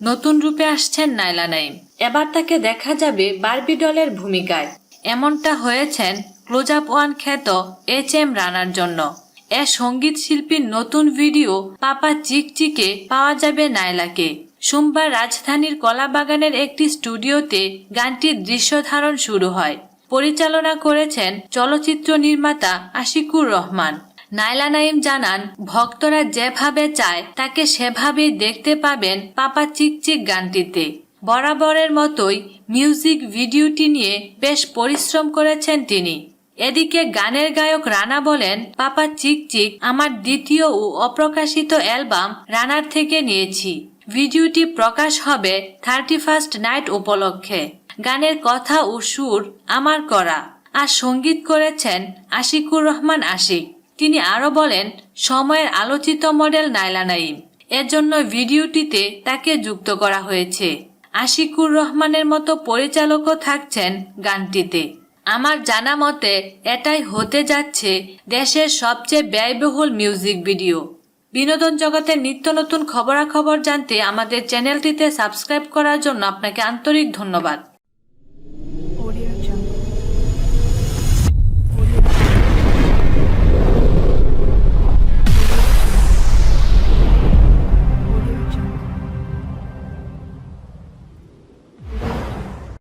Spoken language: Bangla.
নতুন রূপে আসছেন নাইলা নাইম এবার তাকে দেখা যাবে বার্বি ডলের ভূমিকায়। এমনটা হয়েছেন ক্লোজ আপ ওয়ান খ্যাত এইচ এম রানার জন্য। এ সংগীত শিল্পীর নতুন ভিডিও পাপা চিকচিকে পাওয়া যাবে নাইলাকে। সোমবার রাজধানীর কলাবাগানের একটি স্টুডিওতে গানটির দৃশ্য ধারণ শুরু হয়। পরিচালনা করেছেন চলচ্চিত্র নির্মাতা আশিকুর রহমান। নাইলা নাইম জানান, ভক্তরা যেভাবে চায় তাকে সেভাবেই দেখতে পাবেন পাপা চিকচিক গানটিতে। বরাবরের মতোই মিউজিক ভিডিওটি নিয়ে বেশ পরিশ্রম করেছেন তিনি। এদিকে গানের গায়ক রানা বলেন, পাপা চিকচিক আমার দ্বিতীয় ও অপ্রকাশিত অ্যালবাম রানার থেকে নিয়েছি। ভিডিওটি প্রকাশ হবে থার্টি ফার্স্ট নাইট উপলক্ষে। গানের কথা ও সুর আমার করা। আর সংগীত করেছেন আশিকুর রহমান আশিক। তিনি আরও বলেন, সময়ের আলোচিত মডেল নাইলা নাইম এর জন্য ভিডিওটিতে তাকে যুক্ত করা হয়েছে। আশিকুর রহমানের মতো পরিচালকও থাকছেন গানটিতে। আমার জানা মতে, এটাই হতে যাচ্ছে দেশের সবচেয়ে ব্যয়বহুল মিউজিক ভিডিও। বিনোদন জগতের নিত্য নতুন খবরাখবর জানতে আমাদের চ্যানেলটিতে সাবস্ক্রাইব করার জন্য আপনাকে আন্তরিক ধন্যবাদ।